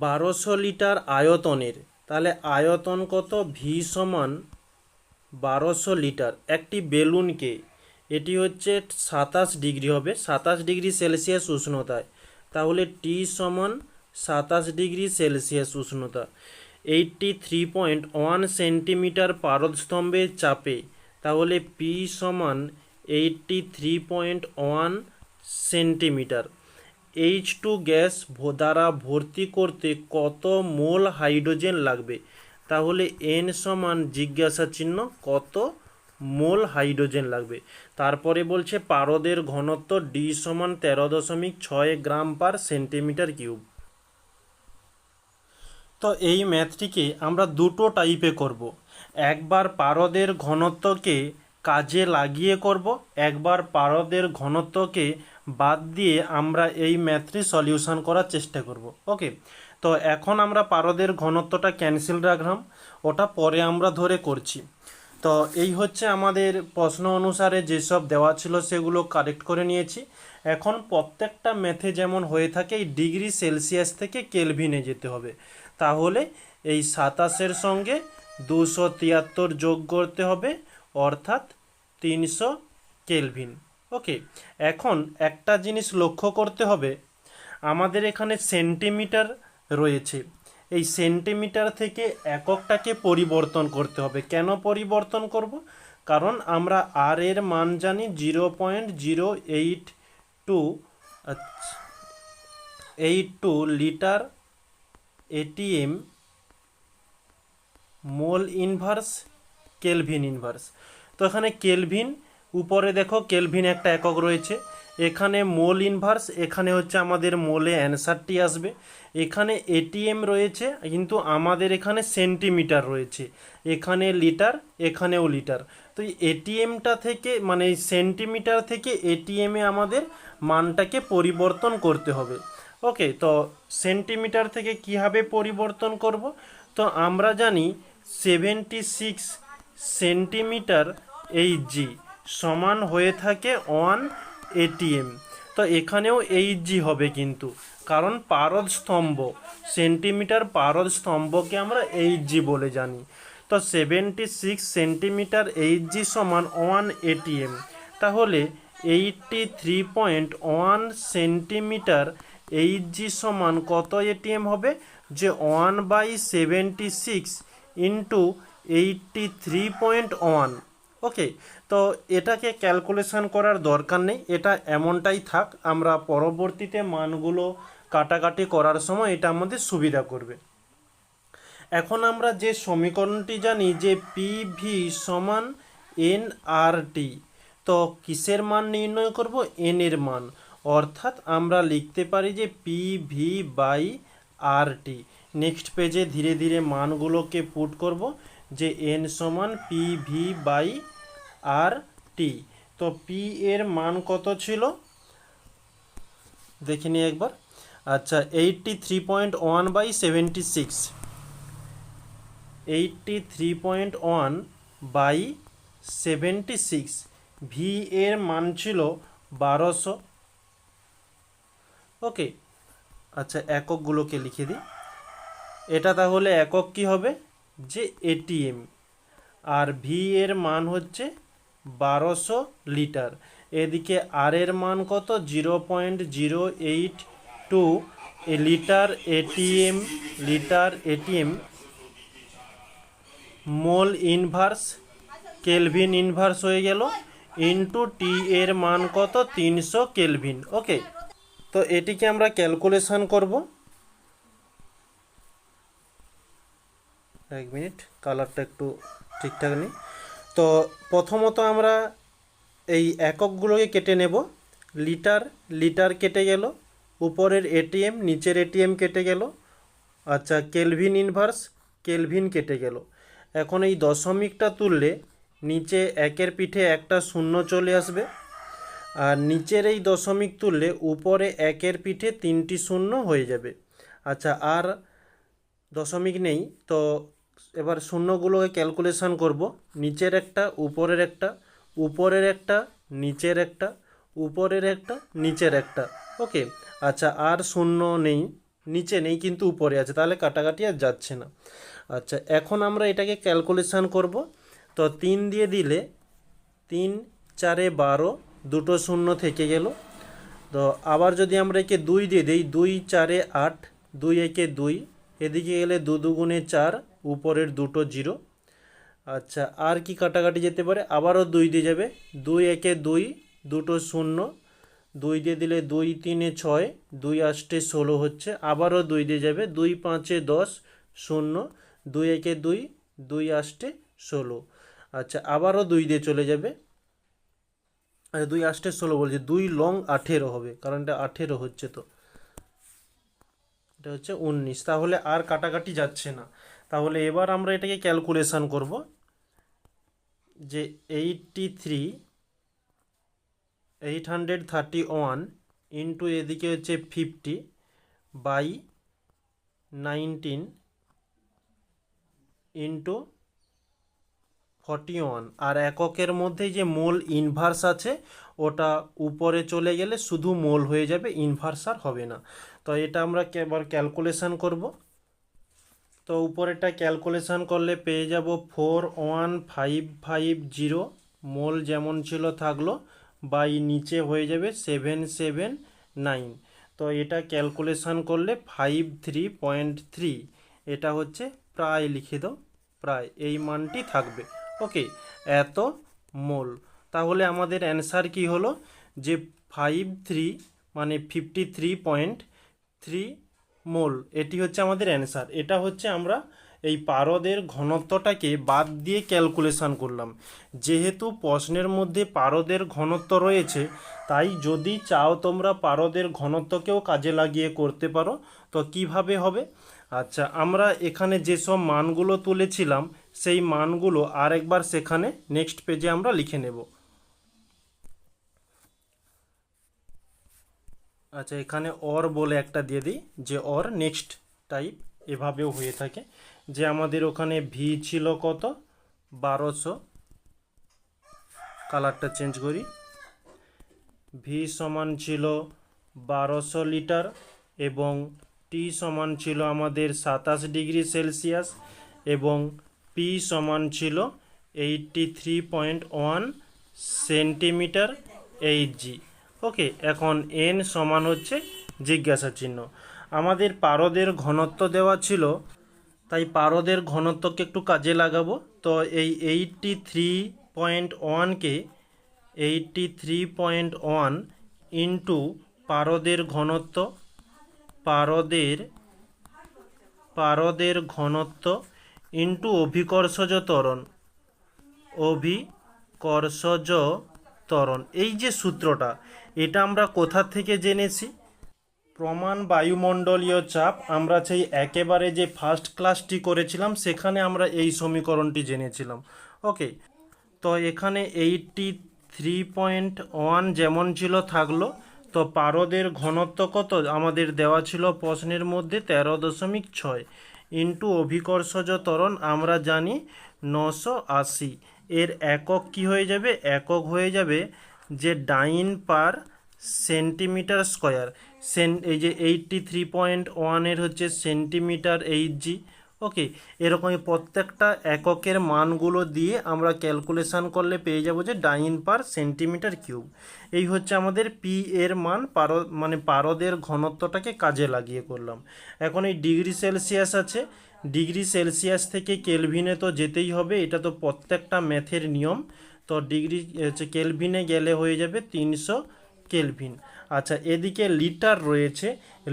বারোশো লিটার আয়তনের, তাহলে আয়তন কত? ভি সমান বারোশো লিটার। একটি বেলুনকে, এটি হচ্ছে সাতাশ ডিগ্রি হবে, সাতাশ ডিগ্রি সেলসিয়াস উষ্ণতায় তাহলে টি সমান সাতাশ ডিগ্রি সেলসিয়াস উষ্ণতা। Eighty three point one centimetre পারদস্তম্ভের চাপে, তাহলে পি সমান eighty three point one centimetre. H two gas দ্বারা ভর্তি করতে কত মোল হাইড্রোজেন লাগবে? তাহলে এন সমান জিজ্ঞাসা চিহ্ন, কত মোল হাইড্রোজেন লাগবে? তারপরে বলছে পারদের ঘনত্ব ডি সমান তেরো দশমিক ছয় গ্রাম পার সেন্টিমিটার কিউব। তো এই ম্যাথটিকে আমরা দুটো টাইপে করব। একবার পারদের ঘনত্বকে কাজে লাগিয়ে করব, একবার পারদের ঘনত্বকে বাদ দিয়ে আমরা এই ম্যাথটি সলিউশন করার চেষ্টা করব ওকে তো এখন আমরা পারদের ঘনত্বটা ক্যান্সেল রাখলাম, ওটা পরে আমরা ধরে করছি। তো এই হচ্ছে আমাদের প্রশ্ন অনুসারে যেসব দেওয়া ছিল সেগুলো কারেক্ট করে নিয়েছি। এখন প্রত্যেকটা ম্যাথে যেমন হয়ে থাকে, এই ডিগ্রি সেলসিয়াস থেকে কেলভিনে যেতে হবে। তাহলে এই সাতাশের সঙ্গে দুশো তিয়াত্তর যোগ করতে হবে, অর্থাৎ তিনশো কেলভিন ওকে এখন একটা জিনিস লক্ষ্য করতে হবে। আমাদের এখানে সেন্টিমিটার রয়েছে। এই সেন্টিমিটার থেকে এককটাকে পরিবর্তন করতে হবে। কেন পরিবর্তন করব? কারণ আমরা আর এর মান জানি zero point zero eight two eight two litre ATM mole inverse kelvin inverse তো এখানে কেলভিন উপরে দেখো কেলভিন একটা একক রয়েছে। এখানে মোল ইনভার্স এখানে হচ্ছে আমাদের মোলে অ্যান্সারটি আসবে। এখানে এটিএম রয়েছে, কিন্তু আমাদের এখানে সেন্টিমিটার রয়েছে। এখানে লিটার এখানেও লিটার তো এটিএমটা থেকে মানে সেন্টিমিটার থেকে এটিএমে আমাদের মানটাকে পরিবর্তন করতে হবে। ওকে তো সেন্টিমিটার থেকে কীভাবে পরিবর্তন করব? তো আমরা জানি সেভেন্টি সিক্স সেন্টিমিটার এই জি সমান হয়ে থাকে ওয়ান এটিএম তো এখানেও এইচ জি হবে কিন্তু। কারণ পারদ স্তম্ভ, সেন্টিমিটার পারদ স্তম্ভকে আমরা এইচ জি বলে জানি। তো seventy six centimetre H G সমান ওয়ান এটিএম তাহলে eighty three point one centimetre H G সমান কত এটিএম হবে? যে one by seventy six into eighty three point one okay তো এটাকে ক্যালকুলেশন করার দরকার নেই, এটা এমনটাই থাক, আমরা পরবর্তীতে মানগুলো কাটাকাটি করার সময় এটা আমাদের সুবিধা করবে। এখন আমরা যে সমীকরণটি জানি যে পি ভি সমান এন আর তো কিসের মান নির্ণয় করব? এন এর মান। অর্থাৎ আমরা লিখতে পারি যে P V by R T next পেজে ধীরে ধীরে মানগুলোকে পুট করব যে এন সমান P V by R T তো পি এর মান কত ছিল? দেখে নিই একবার। আচ্ছা eighty three point one by seventy six eighty three point one by seventy six V এর মান ছিল বারোশো। ওকে আচ্ছা এককগুলোকে লিখে দিই। এটা তাহলে একক কি হবে? যে এটিএম আর ভি এর মান হচ্ছে বারোশো লিটার। এদিকে আর এর মান কত? Zero point zero eight two litre ATM litre ATM mole inverse kelvin inverse হয়ে গেল। ইনটু টি এর মান কত? তিনশো কেলভিন ওকে তো এটিকে আমরা ক্যালকুলেশন করব। এক মিনিট কালারটা একটু ঠিকঠাক নেই। তো প্রথমত আমরা এই এককগুলোকে কেটে নেব। লিটার লিটার কেটে গেল। উপরের এটিএম নিচের এটিএম কেটে গেল। আচ্ছা কেলভিন ইনভার্স কেলভিন কেটে গেল। এখন এই দশমিকটা তুললে নিচে একের পিঠে একটা শূন্য চলে আসবে। আর নিচের এই দশমিক তুললে উপরে একের পিঠে তিনটি শূন্য হয়ে যাবে। আচ্ছা আর দশমিক নেই। তো এবার শূন্যগুলোকে ক্যালকুলেশন করব। নিচের একটা, উপরের একটা উপরের একটা, নিচের একটা, উপরের একটা, নিচের একটা। ওকে আচ্ছা আর শূন্য নেই, নিচে নেই কিন্তু উপরে আছে, তাহলে কাটাকাটি আর যাচ্ছে না। আচ্ছা এখন আমরা এটাকে ক্যালকুলেশন করব। তো তিন দিয়ে দিলে তিন, চারে বারো, দুটো শূন্য থেকে গেল। তো আবার যদি আমরা একে দুই দিয়ে দিই, দুই, চারে আট, দুই একে দুই, এদিকে গেলে দু দুগুণে চার উপরের দুটো জিরো। আচ্ছা আর কি কাটাকাটি যেতে পারে? আবারও দুই দিয়ে যাবে। দুই একে দুই, দুটো শূন্য। দুই দিয়ে দিলে দুই তিনে ছয়, দুই আষ্টে ষোলো হচ্ছে। আবারও দুই দিয়ে যাবে। দুই পাঁচে দশ, শূন্য। দুই একে দুই দুই আষ্টে ষোলো। আচ্ছা আবারও দুই দিয়ে চলে যাবে। আচ্ছা দুই আষ্টে ষোলো বলছে। দুই লং আঠেরো হবে, কারণ এটা আঠেরো হচ্ছে তো। এটা হচ্ছে উনিশ। তাহলে আর কাটাকাটি যাচ্ছে না। তাহলে এবার আমরা এটাকে ক্যালকুলেশান করব যে eighty three eight hundred thirty one into এদিকে হচ্ছে fifty by nineteen into forty one আর এককের মধ্যে যে মোল ইনভার্স আছে, ওটা উপরে চলে গেলে শুধু মোল হয়ে যাবে ইনভার্স আর হবে না। তো এটা আমরা এবার ক্যালকুলেশান করব। তো উপরেটা ক্যালকুলেশন করলে পেয়ে যাব four one five five zero mole যেমন ছিল থাকল বাই নিচে হয়ে যাবে সেভেন সেভেন নাইন তো এটা ক্যালকুলেশন করলে ফাইভ থ্রি পয়েন্ট থ্রি এটা হচ্ছে প্রায় লিখে দাও, প্রায়, এই মানটি থাকবে। ওকে এত মোল তাহলে আমাদের অ্যান্সার কি হলো? যে ফাইভ থ্রি মানে fifty three point three mole, এটি হচ্ছে আমাদের অ্যান্সার এটা হচ্ছে আমরা এই পারদের ঘনত্বটাকে বাদ দিয়ে ক্যালকুলেশন করলাম। যেহেতু প্রশ্নের মধ্যে পারদের ঘনত্ব রয়েছে, তাই যদি চাও তোমরা পারদের ঘনত্বকেও কাজে লাগিয়ে করতে পারো, তো কীভাবে হবে? আচ্ছা আমরা এখানে যেসব মানগুলো তুলেছিলাম, সেই মানগুলো আরেকবার সেখানে নেক্সট পেজে আমরা লিখে নেব। আচ্ছা এখানে অর বলে একটা দিয়ে দিই, যে অর নেক্সট টাইপ এভাবেও হয়ে থাকে। যে আমাদের ওখানে ভি ছিল কত? বারোশো। কালারটা চেঞ্জ করি। ভি সমান ছিল বারোশো লিটার এবং টি সমান ছিল আমাদের সাতাশ ডিগ্রি সেলসিয়াস এবং পি সমান ছিল eighty three point one centimetre H G okay এখন এন সমান হচ্ছে জিজ্ঞাসা চিহ্ন। আমাদের পারদের ঘনত্ব দেওয়া ছিল, তাই পারদের ঘনত্বকে একটু কাজে লাগাবো। তো এই এইটটি থ্রি পয়েন্ট ওয়ানকে eighty three point one into পারদের ঘনত্ব, পারদের পারদের ঘনত্ব ইন্টু অভিকর্ষজ ত্বরণ। অভিকর্ষজ ত্বরণ এই যে সূত্রটা, এটা আমরা কোথা থেকে জেনেছি? প্রমাণ বায়ুমণ্ডলীয় চাপ আমরা সেই একেবারে যে ফার্স্ট ক্লাসটি করেছিলাম, সেখানে আমরা এই সমীকরণটি জেনেছিলাম। ওকে তো এখানে এইটটি থ্রি পয়েন্ট ওয়ান যেমন ছিল থাকল, তো পারদের ঘনত্ব কত? আমাদের দেওয়া ছিল প্রশ্নের মধ্যে তেরো দশমিক ছয়। ইন্টু অভিকর্ষজ ত্বরণ আমরা জানি নশো আশি। এর একক কি হয়ে যাবে? একক হয়ে যাবে যে ডাইন পার সেন্টিমিটার স্কোয়ার। সেন এই যে এইটটি থ্রি পয়েন্ট ওয়ানের হচ্ছে সেন্টিমিটার এইচ জি ওকে এরকমই প্রত্যেকটা এককের মানগুলো দিয়ে আমরা ক্যালকুলেশন করলে পেয়ে যাব যে ডাইন পার সেন্টিমিটার কিউব। এই হচ্ছে আমাদের পি এর মান, পার মানে পারদের ঘনত্বটাকে কাজে লাগিয়ে করলাম। এখন এই ডিগ্রি সেলসিয়াস আছে। ডিগ্রি সেলসিয়াস থেকে কেলভিনে তো যেতেই হবে, এটা তো প্রত্যেকটা ম্যাথের নিয়ম। তো ডিগ্রি হচ্ছে কেলভিনে গেলে হয়ে যাবে তিনশো কেলভিন। আচ্ছা এদিকে লিটার রয়েছে।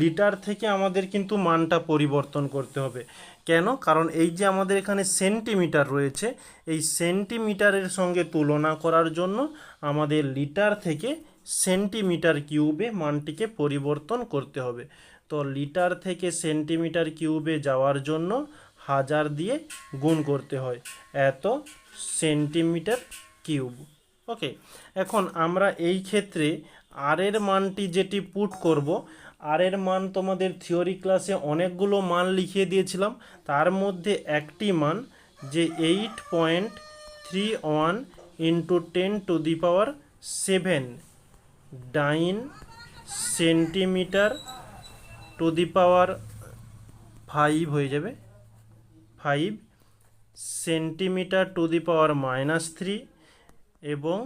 লিটার থেকে আমাদের কিন্তু মানটা পরিবর্তন করতে হবে। কেন? কারণ এই যে আমাদের এখানে সেন্টিমিটার রয়েছে, এই সেন্টিমিটারের সঙ্গে তুলনা করার জন্য আমাদের লিটার থেকে সেন্টিমিটার কিউবে মানটিকে পরিবর্তন করতে হবে। তো লিটার থেকে সেন্টিমিটার কিউবে যাওয়ার জন্য হাজার দিয়ে গুণ করতে হয় এত সেন্টিমিটার কিউব। ওকে, এখন আমরা এই ক্ষেত্রে আর এর মানটি যেটি পুট করব আর এর মান তোমাদের থিওরি ক্লাসে অনেকগুলো মান লিখিয়ে দিয়েছিলাম। তার মধ্যে একটি মান যে eight point three one into ten to the power seven dyne centimetre to the power five হয়ে যাবে। Five centimetre to the power minus three এবং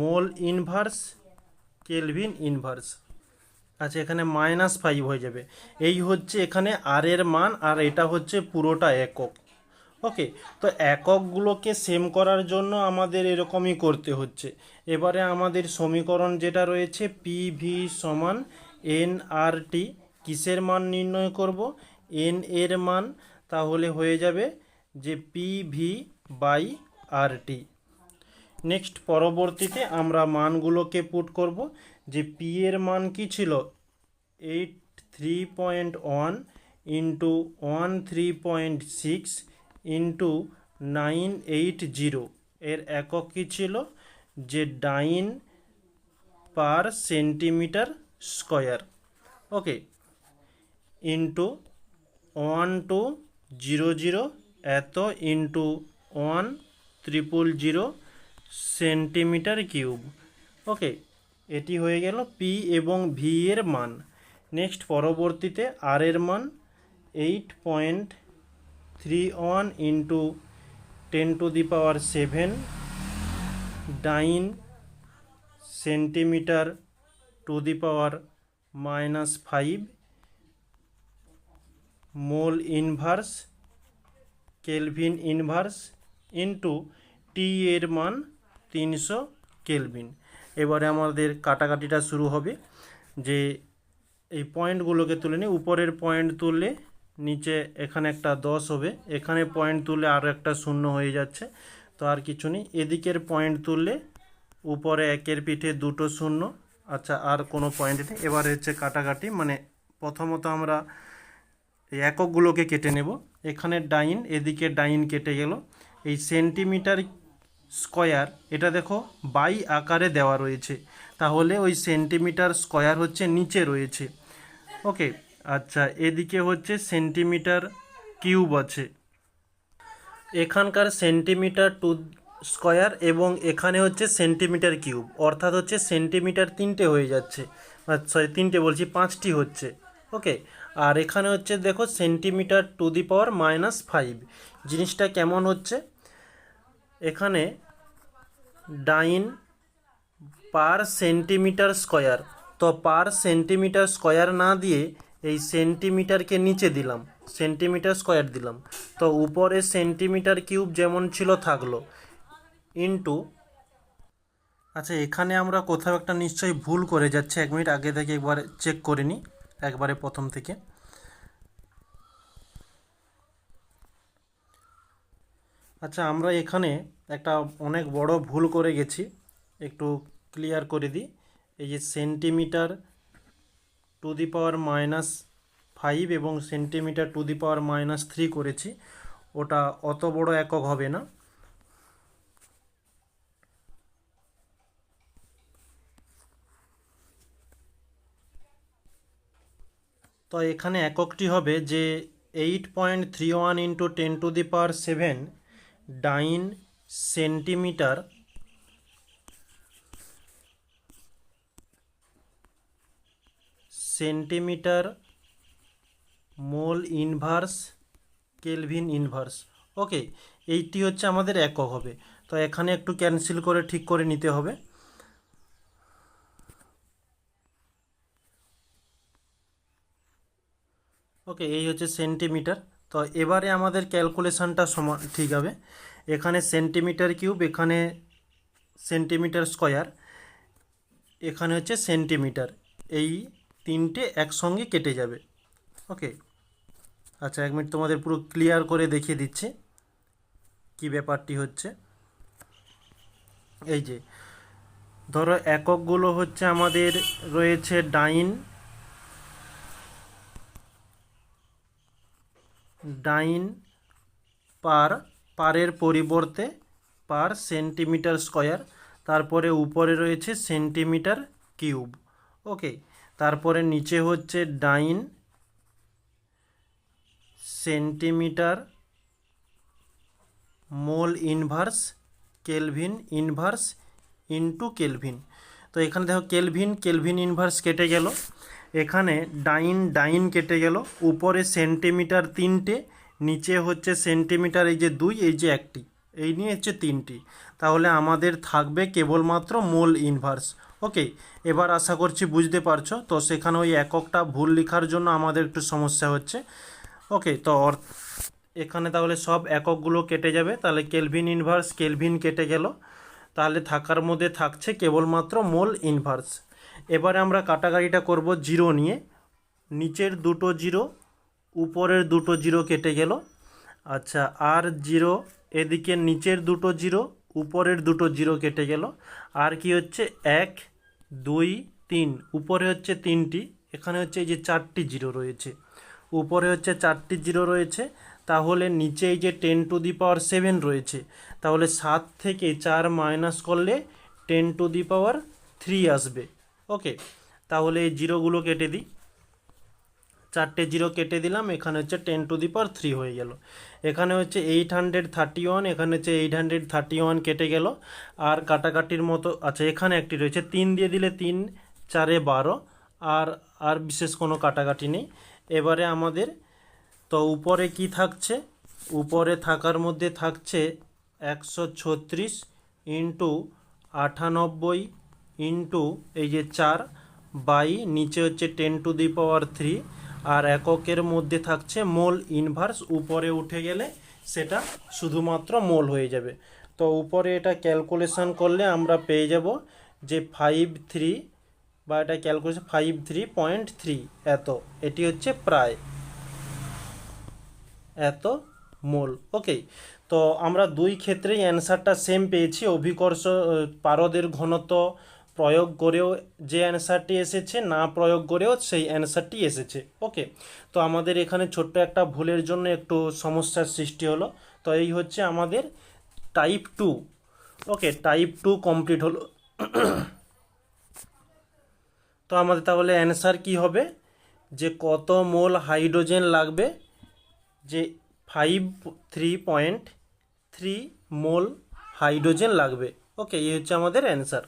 মোল ইনভার্স কেলভিন ইনভার্স আচ্ছা এখানে মাইনাস ফাইভ হয়ে যাবে। এই হচ্ছে এখানে আর এর মান, আর এটা হচ্ছে পুরোটা একক। ওকে তো এককগুলোকে সেম করার জন্য আমাদের এরকমই করতে হচ্ছে। এবারে আমাদের সমীকরণ যেটা রয়েছে পি ভি সমান এন আর টি কিসের মান নির্ণয় করব? এন এর মান, তাহলে হয়ে যাবে যে P V by R T next পরবর্তীতে আমরা মানগুলোকে পুট করব, যে পি এর মান কি ছিল? Eight three point one into one three point six into nine eight zero এর একক কী ছিল? যে dyne per centimetre square. Okay into one two zero zero এত into one triple zero centimetre cube. Okay, এটি হয়ে গেল পি এবং ভি এর মান। নেক্সট, পরবর্তীতে আর এর মান eight point three one into ten to the power seven dyne centimetre to the power minus five mole inverse kelvin inverse into T এর মান তিনশো কেলভিন। এবারে আমাদের কাটাকাটিটা শুরু হবে যে এই পয়েন্টগুলোকে তুলে নিই উপরের পয়েন্ট তুললে নিচে এখানে একটা দশ হবে, এখানে পয়েন্ট তুললে আরও একটা শূন্য হয়ে যাচ্ছে, তো আর কিছু নেই। এদিকের পয়েন্ট তুললে উপরে একের পিঠে দুটো শূন্য আচ্ছা আর কোনো পয়েন্ট নেই। এবারে হচ্ছে কাটাকাটি মানে প্রথমত আমরা এককগুলোকে কেটে নেব। এখানে ডাইন, এদিকে ডাইন কেটে গেল। এই সেন্টিমিটার স্কয়ার, এটা দেখো, বাই আকারে দেওয়া রয়েছে। তাহলে ওই সেন্টিমিটার স্কয়ার হচ্ছে নিচে রয়েছে। ওকে আচ্ছা এদিকে হচ্ছে সেন্টিমিটার কিউব আছে। এখানকার সেন্টিমিটার টু স্কয়ার এবং এখানে হচ্ছে সেন্টিমিটার কিউব। অর্থাৎ হচ্ছে সেন্টিমিটার তিনটে হয়ে যাচ্ছে। সরি তিনটে বলছি, পাঁচটি হচ্ছে। ওকে, আর এখানে হচ্ছে দেখো centimetre to the power minus five. জিনিসটা কেমন হচ্ছে? এখানে ডাইন পার সেন্টিমিটার স্কয়ার। তো পার সেন্টিমিটার স্কয়ার না দিয়ে এই সেন্টিমিটারকে নিচে দিলাম, সেন্টিমিটার স্কয়ার দিলাম। তো উপরে সেন্টিমিটার কিউব যেমন ছিল থাকল। ইন্টু আচ্ছা এখানে আমরা কোথাও একটা নিশ্চয়ই ভুল করে যাচ্ছে, এক মিনিট আগে থেকে একবার চেক করে নিই, একবারে প্রথম থেকে। আচ্ছা আমরা এখানে একটা অনেক বড় ভুল করে গেছি। একটু ক্লিয়ার করে দিই। এই যে centimetre to the power minus five এবং centimetre to the power minus three করেছি। ওটা অত বড় একক হবে না। তো এখানে এককটি হবে যে eight point three one into ten to the power seven dyne centimetre centimetre mole inverse, kelvin inverse. Okay, এইটি হচ্ছে আমাদের একক হবে। তো এখানে একটু ক্যান্সেল করে ঠিক করে নিতে হবে। ওকে, এই হচ্ছে সেন্টিমিটার। তো এবারে আমাদের ক্যালকুলেশনটা সমান ঠিক হবে। এখানে সেন্টিমিটার কিউব, এখানে সেন্টিমিটার স্কয়ার, এখানে হচ্ছে সেন্টিমিটার। এই তিনটে একসঙ্গে কেটে যাবে। ওকে? আচ্ছা এক মিনিট তোমাদের পুরো ক্লিয়ার করে দেখিয়ে দিচ্ছি কি ব্যাপারটি হচ্ছে। এই যে, ধরো এককগুলো হচ্ছে আমাদের রয়েছে ডাইন ডাইন পার পারের পরিবর্তে পার সেন্টিমিটার স্কয়ার। তারপরে উপরে রয়েছে সেন্টিমিটার কিউব। ওকে, তারপরে নিচে হচ্ছে dyne centimetre mole inverse, kelvin inverse into kelvin. তো এখানে দেখো কেলভিন কেলভিন ইনভার্স কেটে গেল। এখানে ডাইন ডাইন কেটে গেল। উপরে সেন্টিমিটার তিনটে, নিচে হচ্ছে সেন্টিমিটার এই যে দুই, এই যে একটি। এই নিয়ে হচ্ছে তিনটি। তাহলে আমাদের থাকবে কেবলমাত্র মোল ইনভার্স। ওকে, এবার আশা করছি বুঝতে পারছ। তো সেখানে ওই এককটা ভুল লেখার জন্য আমাদের একটু সমস্যা হচ্ছে। ওকে, তো এখানে তাহলে সব এককগুলো কেটে যাবে। তাহলে কেলভিন ইনভার্স, কেলভিন কেটে গেল। তাহলে থাকার মধ্যে থাকছে কেবলমাত্র মোল ইনভার্স। এবারে আমরা কাটাকাটিটা করব জিরো নিয়ে। নিচের দুটো জিরো, উপরের দুটো জিরো কেটে গেল। আচ্ছা আর জিরো, এদিকে নিচের দুটো জিরো, উপরের দুটো জিরো কেটে গেল। আর কি হচ্ছে? এক, দুই, তিন। উপরে হচ্ছে তিনটি, এখানে হচ্ছে এই যে চারটি জিরো রয়েছে। উপরে হচ্ছে চারটি জিরো রয়েছে। তাহলে নিচে এই যে ten to the power seven রয়েছে, তাহলে সাত থেকে চার মাইনাস করলে ten to the power three আসবে। ওকে তাহলে এই জিরোগুলো কেটে দিই। চারটে জিরো কেটে দিলাম, এখানে হচ্ছে ten to the power three হয়ে গেল। এখানে হচ্ছে এইট হান্ড্রেড থার্টি ওয়ান এখানে হচ্ছে এইট হান্ড্রেড থার্টি ওয়ান কেটে গেল। আর কাটাকাটির মতো আচ্ছা এখানে একটি রয়েছে, তিন দিয়ে দিলে তিন, চারে বারো, আর আর বিশেষ কোনো কাটাকাটি নেই। এবারে আমাদের, তো উপরে কি থাকছে? উপরে থাকার মধ্যে থাকছে একশো ছত্রিশ ইন্টু আটানব্বই ইন্টু এই যে চার বাই নিচে হচ্ছে ten to the power three আর এককের মধ্যে থাকছে মোল ইনভার্স উপরে উঠে গেলে সেটা শুধুমাত্র মোল হয়ে যাবে। তো উপরে এটা ক্যালকুলেশন করলে আমরা পেয়ে যাব যে ফাইভ থ্রি বা এটা calculation five three point three এত। এটি হচ্ছে প্রায়। এত মোল। ওকে তো আমরা দুই ক্ষেত্রেই অ্যান্সারটা সেম পেয়েছি। অভিকর্ষ, পারদের ঘনত্ব প্রয়োগ করেও যে অ্যান্সারটি এসেছে, না প্রয়োগ করেও সেই অ্যান্সারটি এসেছে। ওকে তো আমাদের এখানে ছোট্ট একটা ভুলের জন্য একটু সমস্যার সৃষ্টি হলো। তো এই হচ্ছে আমাদের type two okay type two complete হলো। তো আমাদের তাহলে অ্যান্সার কি হবে? যে কত মোল হাইড্রোজেন লাগবে? যে five three point three mole hydrogen লাগবে। ওকে এই হচ্ছে আমাদের অ্যান্সার।